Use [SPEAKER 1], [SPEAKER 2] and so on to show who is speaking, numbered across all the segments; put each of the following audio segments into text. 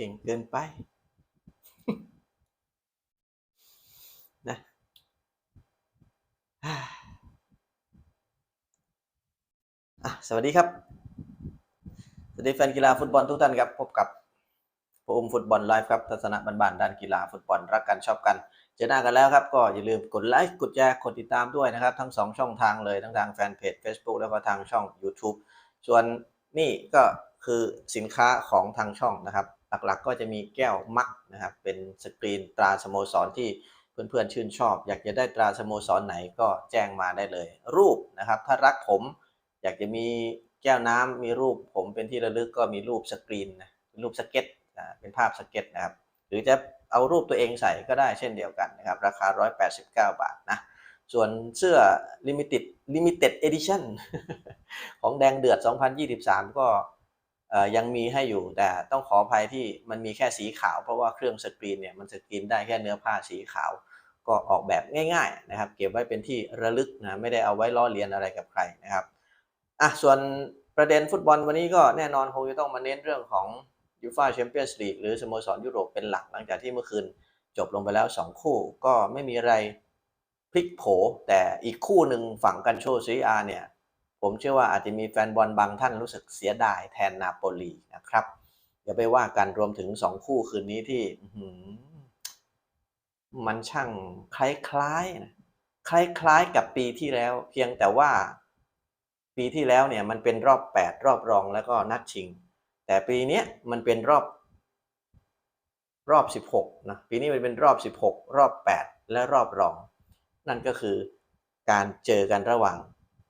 [SPEAKER 1] ก่งเกินไปนะอะสวัสดีครับ สวัสดีแฟนกีฬาฟุตบอลทุกท่านครับ พบกับผมอุ้มฟุตบอลไลฟ์ครับทัศนะบ้านๆด้านกีฬาฟุตบอลรักกันชอบกัน เจอหน้ากันแล้วครับ ก็อย่าลืมกดไลค์กดแชร์กดติดตามด้วยนะครับ ทั้ง 2 ช่องทางเลยทั้งทางแฟนเพจ Facebook แล้วก็ทางช่อง YouTube ส่วนนี่ก็คือสินค้าของทางช่องนะครับ หลักๆ ก็จะมีแก้วมักนะครับ เป็นสกรีนตราสโมสรที่เพื่อนๆชื่นชอบ อยากจะได้ตราสโมสรไหนก็แจ้งมาได้เลย รูปนะครับ ถ้ารักผม อยากจะมีแก้วน้ำมีรูปผมเป็นที่ระลึกก็มีรูปสกรีนนะเป็นรูปสเก็ตเป็นภาพสเก็ตนะครับ หรือจะเอารูปตัวเองใส่ก็ได้เช่นเดียวกันนะครับ ราคา 189 บาทนะส่วนเสื้อ Limited Limited Edition ของแดงเดือด 2023 ก็ ยังมีให้อยู่แต่ต้องขออภัยที่มันมีแค่สีขาว เพราะว่าเครื่องสกรีนเนี่ยมันสกรีนได้แค่เนื้อผ้าสีขาว ก็ออกแบบง่าย ๆนะครับ เก็บไว้เป็นที่ระลึกนะไม่ได้เอาไว้ล้อเลียนอะไรกับใครนะครับอะส่วนประเด็นฟุตบอลวันนี้ก็แน่นอนคงจะต้องมาเน้นเรื่องของยูฟ่าแชมเปี้ยนส์ลีกหรือสโมสรยุโรปเป็นหลักหลังจากที่เมื่อคืนจบลงไปแล้ว 2 คู่ก็ไม่มีอะไรพลิกโผ แต่อีกคู่หนึ่งฝั่งกันโชซีอาเนี่ย ผมเชื่อว่าอาจจะมีแฟนบอลบางท่านรู้สึกเสียดายแทนนาโปลีนะครับอย่าไปว่ากันรวมถึง 2 คู่คืนนี้ที่มันช่างคล้ายๆนะคล้ายๆกับปีที่แล้ว เพียงแต่ว่าปีที่แล้วเนี่ยมันเป็นรอบ 8 รอบรองแล้วก็นัดชิง แต่ปีนี้มันเป็นรอบรอบ 16นะปีนี้มันเป็นรอบ 16 รอบ 8 และรอบรอง นั่นก็คือการเจอกันระหว่าง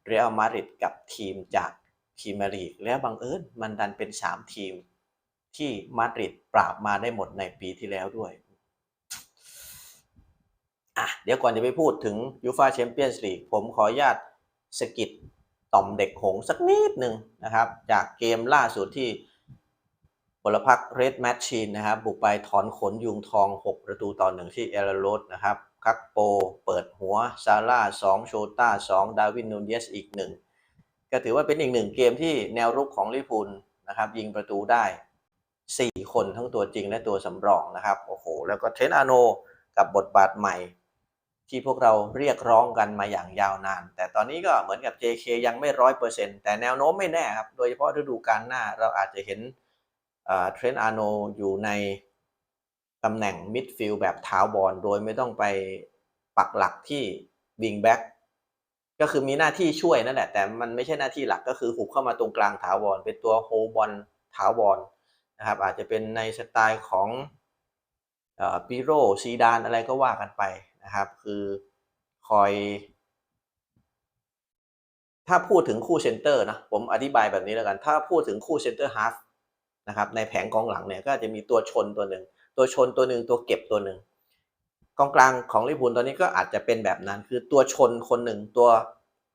[SPEAKER 1] เรอัลมาดริดกับทีมจากพรีเมียร์ลีกแล้วบังเอิญมันดันเป็น 3 ทีมที่มาดริดปราบมาได้หมดในปีที่แล้วด้วยอะเดี๋ยวก่อนจะไปพูดถึงยูฟาแชมเปี้ยนส์ลีกผมขออนุญาตสกิดต่อมเด็กหงส์สักนิดหนึ่งนะครับ จากเกมล่าสุดที่พลพรรคเรดแมชชีนนะครับ บุกไปถอนขนยุงทอง 6 ประตูต่อหนึ่งที่เอลโรดนะครับ คักโป เปิดหัว ซาร่า2โชต้า2ดาวินนูนเยสอีกหนึ่งก็ถือว่าเป็นอีกหนึ่งเกมที่แนวรุกของลิพูลนะครับ ยิงประตูได้ 4 คนทั้งตัวจริงและตัวสำรองนะครับ โอ้โห แล้วก็เทรนอาโนกับบทบาทใหม่ ที่พวกเราเรียกร้องกันมาอย่างยาวนาน แต่ตอนนี้ก็เหมือนกับ JK ยังไม่ร้อยเปอร์เซ็นต์แต่แนวโน้มไม่แน่ครับ โดยเฉพาะฤดูกาลหน้าเราอาจจะเห็นเทรนอาโนอยู่ใน ตำแหน่งมิดฟิลด์แบบถาวรโดยไม่ต้องไปปักหลักที่วิงแบ็กก็คือมีหน้าที่ช่วยนั่นแหละ แต่มันไม่ใช่หน้าที่หลักก็คือหุบเข้ามาตรงกลางถาวรเป็นตัวโฮบอลถาวรนะครับ อาจจะเป็นในสไตล์ของปิโรซีดานอะไรก็ว่ากันไปนะครับ คือคอย ถ้าพูดถึงคู่เซนเตอร์นะผมอธิบายแบบนี้แล้วกัน ถ้าพูดถึงคู่เซนเตอร์ฮาฟนะครับในแผงกองหลังเนี่ยก็จะมีตัวชนตัวหนึ่ง ตัวชนตัวหนึ่งตัวเก็บตัวหนึ่งกองกลางของลิเวอร์พูลตอนนี้ก็อาจจะเป็นแบบนั้น คือตัวชนคนหนึ่งตัว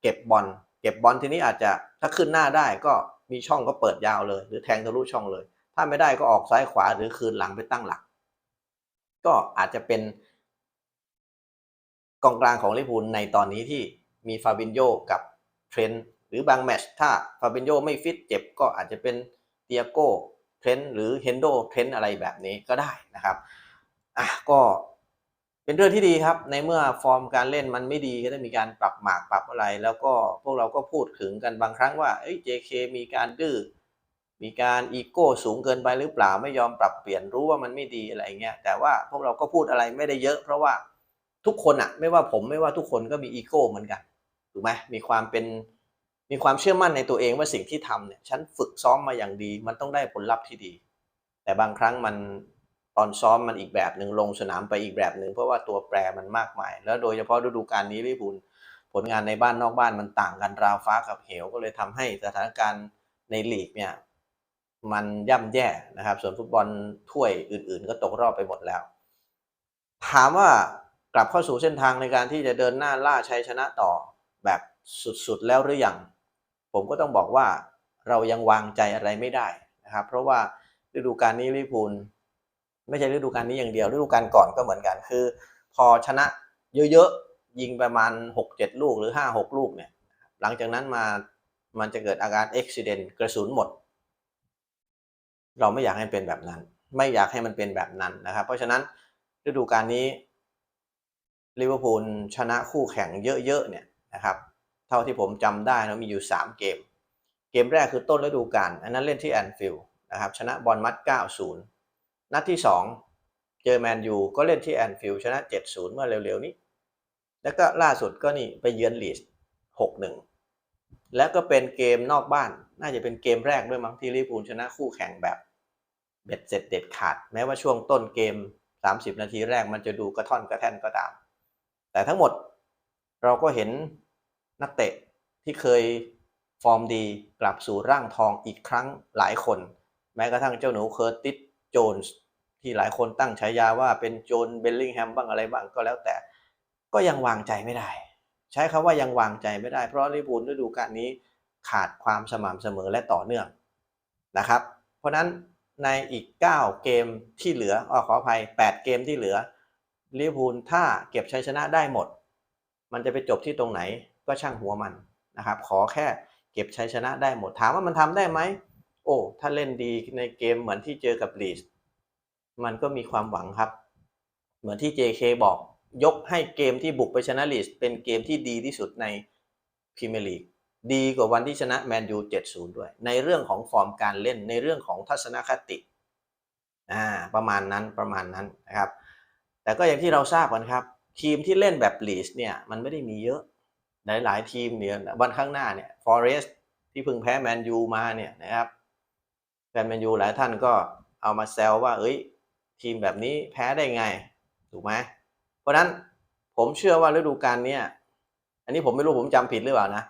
[SPEAKER 1] เก็บบอลเก็บบอลทีนี้อาจจะถ้าขึ้นหน้าได้ก็มีช่องก็เปิดยาวเลย หรือแทงทะลุช่องเลย ถ้าไม่ได้ก็ออกซ้ายขวาหรือคืนหลังไปตั้งหลัก ก็อาจจะเป็นกองกลางของลิเวอร์พูลในตอนนี้ที่มีฟาบินโยกับเทรนหรือบางแมชถ้าฟาบินโยไม่ฟิตเจ็บก็อาจจะเป็นเตียโก้ รนต์หรือเฮนโดเทรนต์อะไรแบบนี้ก็ได้นะครับอะก็เป็นเรื่องที่ดีครับ ในเมื่อฟอร์มการเล่นมันไม่ดีก็ต้มีการปรับหมากปรับอะไร แล้วก็พวกเราก็พูดถึงกันบางครั้งว่าเอ้ย JK มีการดื้อมีการอีโก้สูงเกินไปหรือเปล่าไม่ยอมปรับเปลี่ยนรู้ว่ามันไม่ดีอะไรเงี้ยแต่ว่าพวกเราก็พูดอะไรไม่ได้เยอะ เพราะว่าทุกคนอะไม่ว่าผมไม่ว่าทุกคนก็มีอีโก้เหมือนกันถูกไหมมีความเป็น มีความเชื่อมั่นในตัวเองว่าสิ่งที่ทำเนี่ยฉันฝึกซ้อมมาอย่างดี มันต้องได้ผลลัพธ์ที่ดี แต่บางครั้งมันตอนซ้อมมันอีกแบบหนึ่งลงสนามไปอีกแบบหนึ่งเพราะว่าตัวแปรมันมากมาย แล้วโดยเฉพาะฤดูกาลนี้ลิเวอร์พูลผลงานในบ้านนอกบ้านมันต่างกันราวฟ้ากับเหว ก็เลยทำให้สถานการณ์ในลีกเนี่ยมันย่ำแย่นะครับ ส่วนฟุตบอลถ้วยอื่น ๆ ก็ตกรอบไปหมดแล้ว ถามว่ากลับเข้าสู่เส้นทางในการที่จะเดินหน้าล่าชัยชนะต่อแบบสุดๆแล้วหรือยัง ผมก็ต้องบอกว่าเรายังวางใจอะไรไม่ได้นะครับ เพราะว่าฤดูกาลนี้ลิเวอร์พูลไม่ใช่ฤดูกาลนี้อย่างเดียวฤดูกาลก่อนก็เหมือนกันคือ พอชนะเยอะๆยิงประมาณ 6-7 ลูกหรือ 5-6 ลูกเนี่ยหลังจากนั้นมามันจะเกิดอาการอุบิเหตุกระสุนหมด เราไม่อยากให้เป็นแบบนั้น ไม่อยากให้มันเป็นแบบนั้นนะครับ เพราะฉะนั้นฤดูกาลนี้ลิเวอร์พูลชนะคู่แข่งเยอะๆเนี่ยนะครับ ท่าที่ผมจำได้นะมีอยู่ 3 เกม เกมแรกคือต้นฤดูกาลอันนั้นเล่นที่แอนฟิลด์นะครับชนะบอลมัด 9-0 นัดที่ 2 เจอแมนยูก็เล่นที่แอนฟิลด์ชนะ 7-0 เมื่อเร็วๆนี้ แล้วก็ล่าสุดก็นี่ไปเยือนลีดส์6-1 แล้วก็เป็นเกมนอกบ้าน น่าจะเป็นเกมแรกด้วยมั้งที่ลิเวอร์พูลชนะคู่แข่งแบบเบ็ดเสร็จเด็ดขาด แม้ว่าช่วงต้นเกม 30 นาทีแรกมันจะดูกระท่อนกระแท่นก็ตาม แต่ทั้งหมดเราก็เห็น นักเตะที่เคยฟอร์มดีกลับสู่ร่างทองอีกครั้งหลายคน แม้กระทั่งเจ้าหนูเคอร์ติสโจนส์ที่หลายคนตั้งฉายาว่าเป็นโจนเบลลิงแฮมบ้างอะไรบ้างก็แล้วแต่ ก็ยังวางใจไม่ได้ ใช้คำว่ายังวางใจไม่ได้ เพราะลิเวอร์พูลฤดูกาลนี้ขาดความสม่ำเสมอและต่อเนื่องนะครับ เพราะนั้นในอีก 9 เกมที่เหลืออขออภัย 8 เกมที่เหลือลิเวอร์พูลถ้าเก็บชัยชนะได้หมด มันจะไปจบที่ตรงไหน ก็ช่างหัวมันนะครับขอแค่เก็บชัยชนะได้หมดถามว่ามันทำได้ไหมโอ้ถ้าเล่นดีในเกมเหมือนที่เจอกับลีสมันก็มีความหวังครับ เหมือนที่ JK บอกยกให้เกมที่บุกไปชนะลีสเป็นเกมที่ดีที่สุดในพรีเมียร์ลีกดีกว่าวันที่ชนะแมนยู7-0 ด้วย ในเรื่องของฟอร์มการเล่นในเรื่องของทัศนคติอ่าประมาณนั้นประมาณนั้นนะครับ แต่ก็อย่างที่เราทราบกันครับ ทีมที่เล่นแบบลีสเนี่ยมันไม่ได้มีเยอะ หลายๆทีมเนี่ยวันข้างหน้าเนี่ยฟอเรสที่เพิ่งแพ้แมนยูมาเนี่ยนะครับแฟนแมนยูหลายท่านก็เอามาแซวว่า เอ้ย ทีมแบบนี้แพ้ได้ไง ถูกไหมเพราะนั้นผมเชื่อว่าฤดูกาลเนี้ยอันนี้ผมไม่รู้ผมจำผิดหรือเปล่านะ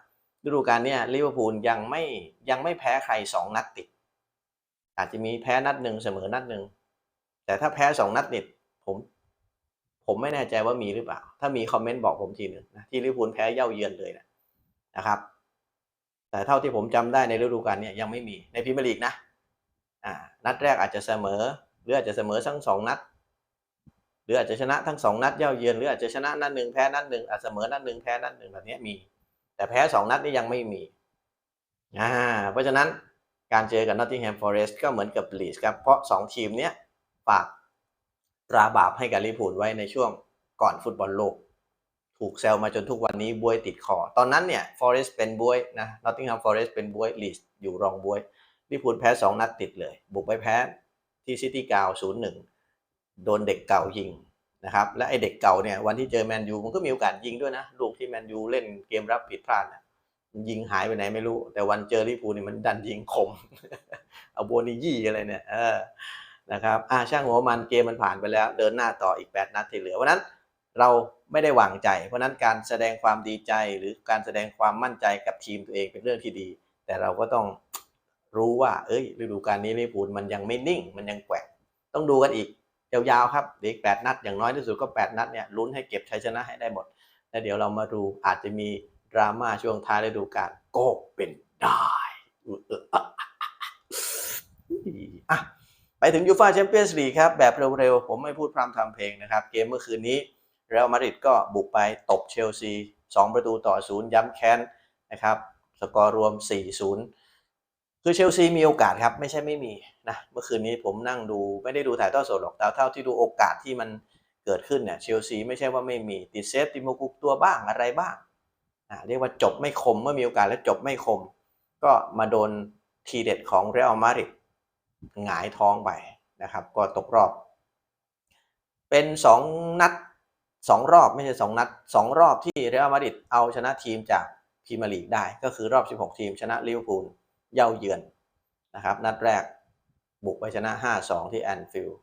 [SPEAKER 1] ฤดูกาลเนี้ยลิเวอร์พูลยังไม่ยังไม่แพ้ใครสองนัดติด อาจจะมีแพ้นัดหนึ่งเสมอนัดหนึ่งแต่ถ้าแพ้สองนัดติด ผม ผมไม่แน่ใจว่ามีหรือเปล่า ถ้ามีคอมเมนต์บอกผมทีหนึ่งนะที่ลิเวอร์พูลแพ้เย่าเยือนเลยนะนะครับ แต่เท่าที่ผมจำได้ในฤดูกาลนี้ยังไม่มีในพรีเมียร์ลีกนะอ่านัดแรกอาจจะเสมอ หรืออาจจะเสมอทั้งสองนัด หรืออาจจะชนะทั้งสองนัดเย่าเยือนหรืออาจจะชนะนัดหนึ่งแพ้นัดหนึ่งอาจเสมอนัดหนึ่งแพ้นัดหนึ่งแบบนี้มี แต่แพ้สองนัดนี่ยังไม่มีอ่าเพราะฉะนั้นการเจอกับ Nottingham Forest ก็เหมือนกับลีสครับเพราะสองทีมเนี้ยฝาก ตราบาปให้กับลิพูลไว้ในช่วงก่อนฟุตบอลโลก ถูกแซวมาจนทุกวันนี้บวยติดคอ ตอนนั้นเนี่ย Forest เป็นบวยนะ Nottingham Forest เป็นบวยลีสอยู่รองบวยลิพูลแพ้สองนัดติดเลย บุกไปแพ้ที่ซิตี้กาวศูนย์หนึ่งโดนเด็กเก่ายิงนะครับและไอเด็กเก่าเนี่ยวันที่เจอแมนยูมันก็มีโอกาสยิงด้วยนะ ลูกที่แมนยูเล่นเกมรับผิดพลาดนะยิงหายไปไหนไม่รู้ แต่วันเจอลิพูนี่มันดันยิงคมเอาโบนิยี่อะไรเนี่ยเออ นะครับอ่าช่างหัวมันเกมมันผ่านไปแล้ว เดินหน้าต่ออีก 8 นัดที่เหลือเพราะนั้นเราไม่ได้หวังใจ เพราะนั้นการแสดงความดีใจหรือการแสดงความมั่นใจกับทีมตัวเองเป็นเรื่องที่ดี แต่เราก็ต้องรู้ว่า เอ้ยฤดูกาลนี้ลิเวอร์พูลมันยังไม่นิ่ง มันยังแกว่งต้องดูกันอีกยาวๆครับเด็กแปดนัดอย่างน้อยที่สุดก็แปดนัดเนี่ยลุ้นให้เก็บชัยชนะให้ได้หมด แล้วเดี๋ยวเรามาดูอาจจะมีดราม่าช่วงท้ายฤดูกาลก็เป็นได้อะ ถึงยูฟาแชมเปี้ยนส์ลีกครับ แบบเร็วๆ ผมไม่พูดพร่ำทำเพลงนะครับ เกมเมื่อคืนนี้เรอัลมาดริดก็บุกไปตบเชลซี 2 ประตูต่อศูนย์ย้ำแค้นนะครับ สกอร์รวม 4-0 คือเชลซีมีโอกาสครับ ไม่ใช่ไม่มีนะเมื่อคืนนี้ผมนั่งดูไม่ได้ดูถ่ายทอดสดหรอกแต่เท่าที่ดูโอกาสที่มันเกิดขึ้นเนี่ยเชลซีไม่ใช่ว่าไม่มีติดเซฟติโมกุกตัวบ้างอะไรบ้างอ่าเรียกว่าจบไม่คมเมื่อมีโอกาสแล้วจบไม่คม ก็มาโดนทีเด็ดของเรอัลมาดริด หงายท้องไปนะครับ ก็ตกรอบ เป็นสองนัดสองรอบไม่ใช่สองนัดสองรอบที่เรอัลมาดริดเอาชนะทีมจากพรีเมียร์ลีกได้ ก็คือรอบ 16 ทีมชนะลิเวอร์พูลเย่าเยือนนะครับ นัดแรกบุกไปชนะ 5-2 ที่แอนฟิลด์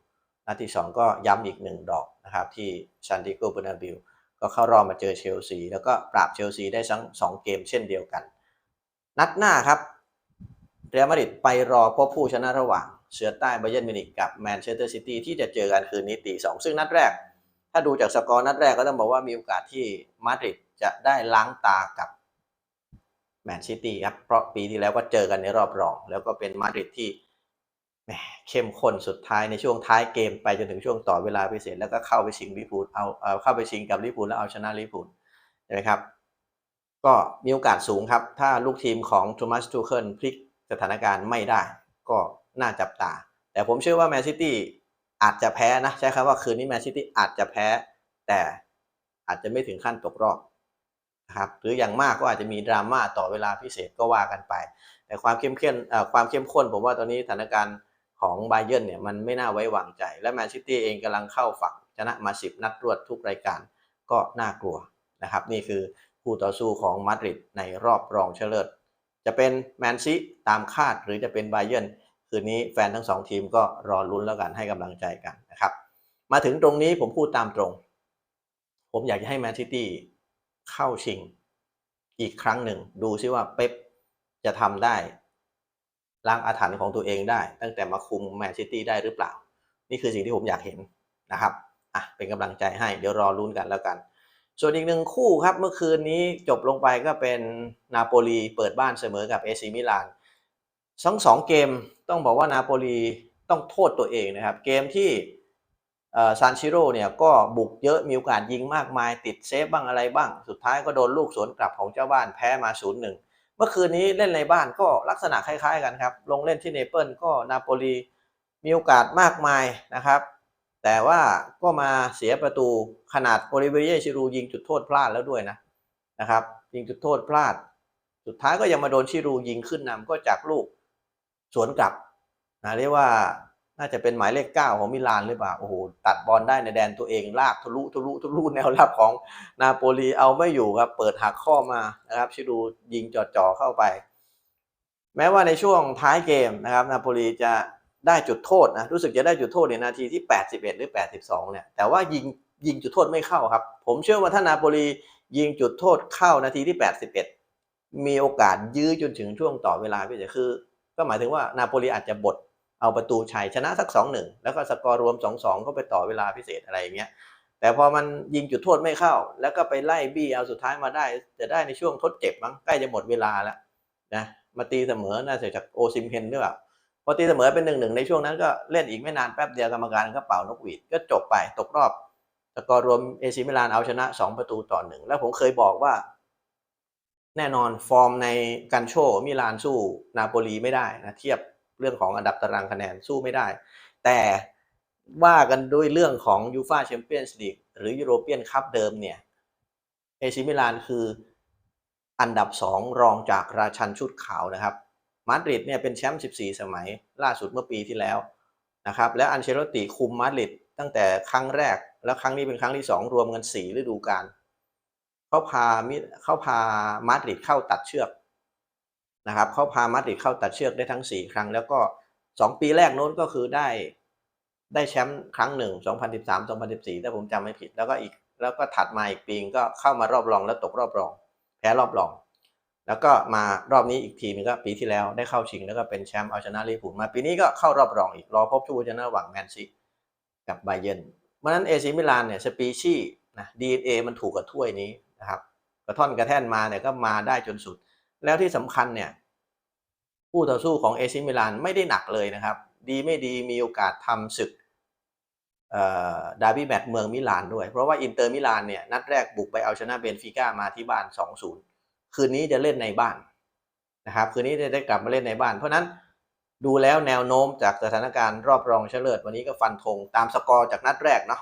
[SPEAKER 1] นัดที่ 2 ก็ย้ำอีก 1 ดอกนะครับ ที่ซันติโกเบอร์นาบิลก็เข้ารอบมาเจอเชลซีแล้วก็ปราบเชลซีได้ทั้งสองเกมเช่นเดียวกัน นัดหน้าครับเรอัลมาดริดไปรอพบผู้ชนะระหว่าง เสือใต้ไบเยนมิวนิกกับแมนเชสเตอร์ซิตี้ที่จะเจอกันคืนนี้ตีสองซึ่งนัดแรก ถ้าดูจากสกอร์นัดแรกก็ต้องบอกว่ามีโอกาสที่มาดริดจะได้ล้างตากับแมนซิตี้ครับเพราะปีที่แล้วก็เจอกันในรอบรอง แล้วก็เป็นมาดริดที่เข้มข้นสุดท้ายในช่วงท้ายเกมไปจนถึงช่วงต่อเวลาพิเศษแล้วก็เข้าไปชิงลิเวอร์พูลเอาเอาเข้าไปชิงกับลิเวอร์พูลแล้วเอาชนะลิเวอร์พูลใช่ไหมครับ ก็มีโอกาสสูงครับ ถ้าลูกทีมของโทมัสทูเคิลพลิกสถานการณ์ไม่ได้ ก็ น่าจับตา แต่ผมเชื่อว่าแมนซิตี้อาจจะแพ้นะใช้คำว่าคืนนี้แมนซิตี้อาจจะแพ้ แต่อาจจะไม่ถึงขั้นตกรอบนะครับหรืออย่างมากก็อาจจะมีดราม่าต่อเวลาพิเศษก็ว่ากันไป แต่ความเข้มข้นความเข้มข้น ผมว่าตอนนี้สถานการณ์ของไบเยนเนี่ยมันไม่น่าไว้วางใจ และแมนซิตี้เองกำลังเข้าฝักชนะมา 10 นัดรวดทุกรายการก็น่ากลัวนะครับนี่คือคู่ต่อสู้ของมาดริดในรอบรองชนะเลิศจะเป็นแมนซีตามคาดหรือจะเป็นไบเยน คืนนี้แฟนทั้งสองทีมก็รอลุ้นแล้วกันให้กำลังใจกันนะครับ มาถึงตรงนี้ผมพูดตามตรง ผมอยากจะให้แมนซิตี้เข้าชิงอีกครั้งหนึ่ง ดูซิว่าเป๊ปจะทำได้ล้างอาถรรพ์ของตัวเองได้ ตั้งแต่มาคุมแมนซิตี้ได้หรือเปล่า นี่คือสิ่งที่ผมอยากเห็นนะครับอะเป็นกำลังใจให้เดี๋ยวรอลุ้นกันแล้วกันส่วนอีกหนึ่งคู่ครับเมื่อคืนนี้จบลงไปก็เป็นนาโปลีเปิดบ้านเสมอกับเอซิมิลาน ทั้งสองเกมต้องบอกว่านาโปลีต้องโทษตัวเองนะครับ เกมที่ซานชิโร่เนี่ยก็บุกเยอะมีโอกาสยิงมากมาย ติดเซฟบ้างอะไรบ้าง สุดท้ายก็โดนลูกสวนกลับของเจ้าบ้านแพ้มา 0-1 เมื่อคืนนี้เล่นในบ้านก็ลักษณะคล้ายๆกันครับ ลงเล่นที่เนเปิลก็นาโปลีมีโอกาสมากมายนะครับ แต่ว่าก็มาเสียประตูขนาดโอลิเวเยชิรูยิงจุดโทษพลาดแล้วด้วยนะนะครับ ยิงจุดโทษพลาด สุดท้ายก็ยังมาโดนชิรูยิงขึ้นนำก็จากลูก สวนกลับนะเรียกว่าน่าจะเป็นหมายเลขเก้าของมิลานหรือเปล่าโอ้โหตัดบอลได้ในแดนตัวเองลากทะลุทะลุทะลุแนวรับของนาโปลีเอาไม่อยู่ครับเปิดหักข้อมานะครับชิรูยิงจ่อๆเข้าไป แม้ว่าในช่วงท้ายเกมนะครับนาโปลีจะได้จุดโทษนะรู้สึกจะได้จุดโทษในนาทีที่ 81 หรือ 82 เนี่ยแต่ว่ายิงยิงจุดโทษไม่เข้าครับ ผมเชื่อว่าถ้านาโปลียิงจุดโทษเข้านาทีที่ 81 มีโอกาสยื้อจนถึงช่วงต่อเวลาพี่เจคือ ก็หมายถึงว่านาโปลีอาจจะบดเอาประตูชัยชนะสัก2-1แล้วก็สกอร์รวม2-2ก็ไปต่อเวลาพิเศษอะไรอย่างเงี้ยแต่พอมันยิงจุดโทษไม่เข้า แล้วก็ไปไล่บี้เอาสุดท้ายมาได้ จะได้ในช่วงทดเจ็บมั้งใกล้จะหมดเวลาแล้วนะมาตีเสมอน่าจะจากโอซิมเพนหรือเปล่าพอตีเสมอเป็นหนึ่งหนึ่งในช่วงนั้นก็เล่นอีกไม่นานแป๊บเดียวกรรมการก็เป่านกหวีดก็จบไปตกรอบสกอร์รวมเอซิมิลานเอาชนะ 2 ประตูต่อหนึ่งแล้วผมเคยบอกว่า แน่นอนฟอร์มในกันโชมิลานสู้นาโปลีไม่ได้นะเทียบเรื่องของอันดับตารางคะแนนสู้ไม่ได้ แต่ว่ากันด้วยเรื่องของยูฟาแชมเปี้ยนส์ลีกหรือยูโรเปียนคัพเดิมเนี่ยเอซิมิลานคืออันดับ 2 รองจากราชันชุดขาวนะครับมาดริดเนี่ยเป็นแชมป์ 14 สมัยล่าสุดเมื่อปีที่แล้วนะครับและอันเชลติคุมมาดริดตั้งแต่ครั้งแรก แล้วครั้งนี้เป็นครั้งที่ 2 รวมกัน 4 ฤดูกาล เขาพามิเขาพามาดริดเข้าตัดเชือกนะครับเขาพามาดริดเข้าตัดเชือกได้ทั้ง 4 ครั้ง แล้วก็ 2 ปีแรกโน้นก็คือได้ได้แชมป์ครั้งหนึ่ง2013 2014 ถ้าผมจำไม่ผิด แล้วก็อีกแล้วก็ถัดมาอีกปีก็เข้ามารอบรองแล้วตกรอบรอง แพ้รอบรอง แล้วก็มารอบนี้อีกทีนึงก็ปีที่แล้วได้เข้าชิงแล้วก็เป็นแชมป์เอาชนะลิเวอร์พูลมาปีนี้ก็เข้ารอบรองอีกรอพบชูชนะหว่างแมนซีกับไบเยนเพราะนั้นเอซิมิลานเนี่ยสปีชีนะดีเอมันถูกกับถ้วยนี้ นะครับกระท่อนกระแท่นมาเนี่ยก็มาได้จนสุด แล้วที่สำคัญเนี่ยผู้ต่อสู้ของเอซิมิลานไม่ได้หนักเลยนะครับ ดีไม่ดีมีโอกาสทำศึกดาร์บี้แมตช์เมืองมิลานด้วย เพราะว่าอินเตอร์มิลานเนี่ยนัดแรกบุกไปเอาชนะเบนฟิก้ามาที่บ้าน 2-0 คืนนี้จะเล่นในบ้านนะครับคืนนี้จะได้กลับมาเล่นในบ้าน เพราะนั้นดูแล้วแนวโน้มจากสถานการณ์รอบรองเฉลิดวันนี้ก็ฟันธงตามสกอร์จากนัดแรกเนาะ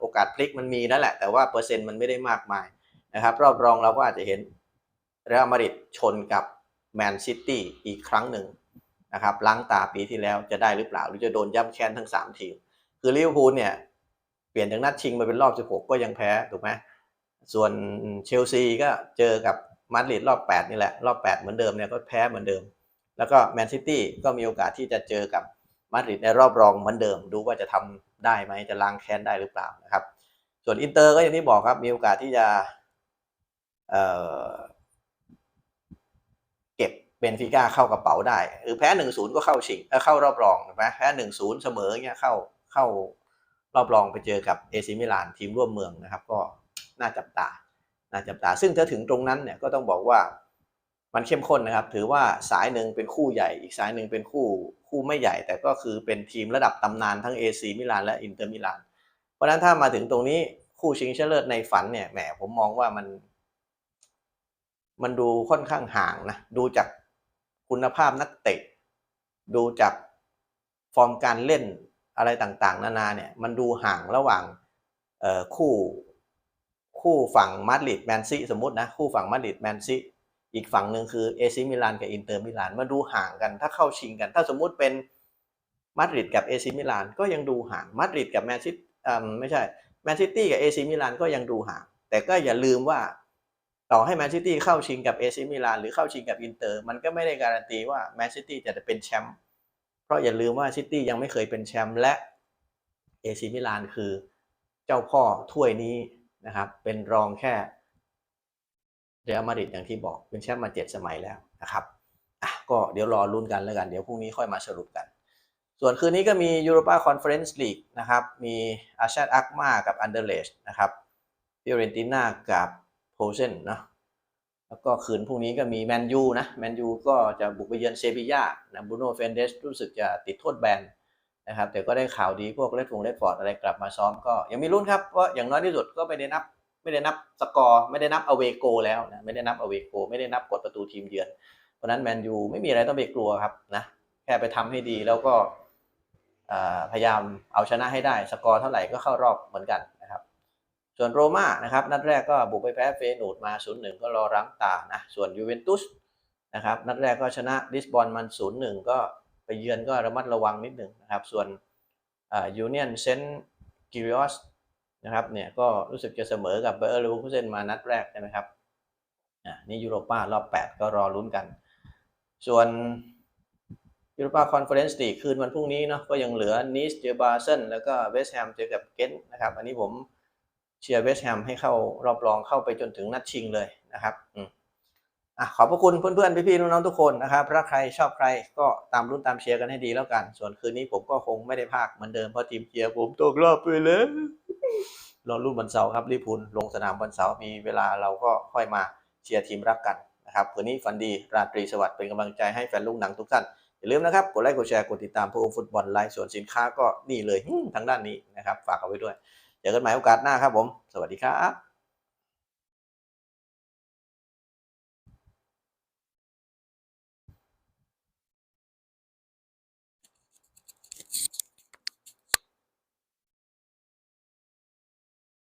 [SPEAKER 1] โอกาสพลิกมันมีนั่นแหละ แต่ว่าเปอร์เซ็นต์มันไม่ได้มากมาย นะครับรอบรองเราก็อาจจะเห็นเรอัลมาดริดชนกับแมนซิตี้อีกครั้งหนึ่งนะครับล้างตาปีที่แล้วจะได้หรือเปล่า หรือจะโดนย่ำแค้นทั้ง 3 ทีม คือลิเวอร์พูลเนี่ย เปลี่ยนจากนัดชิงมาเป็นรอบ 16 ก็ยังแพ้ถูกไหมส่วนเชลซีก็เจอกับมาดริดรอบ 8 นี่แหละ รอบ 8 เหมือนเดิมเนี่ยก็แพ้เหมือนเดิม แล้วก็แมนซิตี้ก็มีโอกาสที่จะเจอกับมาดริดในรอบรองเหมือนเดิม ดูว่าจะทำได้ไหมจะล้างแค้นได้หรือเปล่านะครับส่วนอินเตอร์ก็อย่างที่บอกครับมีโอกาสที่จะ เก็บเบนฟิก้าเข้ากระเป๋าได้หรือแพ้หนึ่งศูนย์ก็เข้าชิงเข้ารอบรองถูกไหมแพ้หนึ่งศูนย์เสมอเงี้ยเข้าเข้ารอบรองไปเจอกับเอซิมิลานทีมร่วมเมืองนะครับ ก็น่าจับตาน่าจับตา ซึ่งถ้าถึงตรงนั้นเนี่ยก็ต้องบอกว่ามันเข้มข้นนะครับ ถือว่าสายหนึ่งเป็นคู่ใหญ่ อีกสายหนึ่งเป็นคู่คู่ไม่ใหญ่ แต่ก็คือเป็นทีมระดับตำนานทั้งเอซีมิลานและอินเตอร์มิลาน เพราะฉะนั้นถ้ามาถึงตรงนี้คู่ชิงชนะเลิศในฝันเนี่ยแหมผมมองว่ามัน มันดูค่อนข้างห่างนะ ดูจากคุณภาพนักเตะ ดูจากฟอร์มการเล่นอะไรต่างๆ นานาเนี่ย มันดูห่างระหว่างคู่คู่ฝั่งมาดริดแมนซีสมมตินะ คู่ฝั่งมาดริดแมนซีอีกฝั่งหนึ่งคือเอซิมิลานกับอินเตอร์มิลานมันดูห่างกันถ้าเข้าชิงกัน ถ้าสมมุติเป็นมาดริดกับเอซิมิลานก็ยังดูห่างมาดริดกับแมนซิตอ่าไม่ใช่แมนซิตี้กับเอซิมิลานก็ยังดูห่าง แต่ก็อย่าลืมว่า ต่อให้แมนซิตี้เข้าชิงกับเอซิมิลานหรือเข้าชิงกับอินเตอร์ มันก็ไม่ได้การันตีว่าแมนซิตี้จะเป็นแชมป์เพราะอย่าลืมว่าซิตี้ยังไม่เคยเป็นแชมป์และเอซิมิลานคือเจ้าพ่อถ้วยนี้นะครับ เป็นรองแค่เรอัลมาดริดอย่างที่บอกเป็นแชมป์มาเจ็ดสมัยแล้วนะครับอะก็เดี๋ยวรอลุ้นกันแล้วกันเดี๋ยวพรุ่งนี้ค่อยมาสรุปกัน ส่วนคืนนี้ก็มียูโรปาคอนเฟอเรนซ์ลีกนะครับ มีอาชาตอักมากับอันเดอร์เลชนะครับฟิออเรนติน่ากับ โพเซนนะแล้วก็คืนพรุ่งนี้ก็มีแมนยูนะแมนยูก็จะบุกไปเยือนเซบีย่านะบูโนเฟนเดสรู้สึกจะติดโทษแบนนะครับแต่ก็ได้ข่าวดีพวกเลดฟงเลดฟอร์ดอะไรกลับมาซ้อมก็ยังมีลุ้นครับว่าอย่างน้อยที่สุดก็ไม่ได้นับ ไม่ได้นับสกอร์ไม่ได้นับอเวโกแล้วนะไม่ได้นับอเวโกไม่ได้นับกดประตูทีมเยือน เพราะนั้นแมนยูไม่มีอะไรต้องไปกลัวครับนะแค่ไปทำให้ดีแล้วก็พยายามเอาชนะให้ได้สกอร์เท่าไหร่ก็เข้ารอบเหมือนกัน ส่วนโรม่านะครับนัดแรกก็บุกไปแพ้เฟยนูดมา0-1ก็รอรั้งตานะส่วนยูเวนตุสนะครับนัดแรกก็ชนะลิสบอนมัน0-1ก็ไปเยือนก็ระมัดระวังนิดหนึ่งนะครับส่วนยูเนียนเซนต์กิริออสนะครับเนี่ยก็รู้สึกจะเสมอกับเบอร์ลูคุเซนมานัดแรกใช่ไหมครับอ่านี่ยูโรป้ารอบ 8 ก็รอลุ้นกัน ส่วนยูโรปาคอนเฟอเรนซ์ลีกคืนวันพรุ่งนี้เนาะก็ยังเหลือนิสเจอบาร์เซนแล้วก็เวสต์แฮมเจอกับเกนนะครับอันนี้ผม เชียร์เวสต์แฮมให้เข้ารอบรองเข้าไปจนถึงนัดชิงเลยนะครับอะขอบพระคุณเพื่อนๆ พี่ๆ น้องๆ ทุกคนนะครับถ้าใครชอบใครก็ตามรุ่นตามเชียร์กันให้ดีแล้วกัน ส่วนคืนนี้ผมก็คงไม่ได้พากเหมือนเดิมเพราะทีมเชียร์ผมตกรอบไปแล้วรอรุ่นวันเสาร์ครับลิพูลลงสนามวันเสาร์มีเวลาเราก็ค่อยมาเชียร์ทีมรักกันนะครับคืนนี้ฝันดีราตรีสวัสดิ์เป็นกำลังใจให้แฟนลูกหนังทุกท่านอย่าลืมนะครับกดไลค์กดแชร์กดติดตามพวกฟุตบอลไลฟ์ส่วนสินค้าก็นี่เลยทางด้านนี้นะครับฝากเอาไว้ด้วย เจอกันใหม่โอกาสหน้าครับผม สวัสดีครับ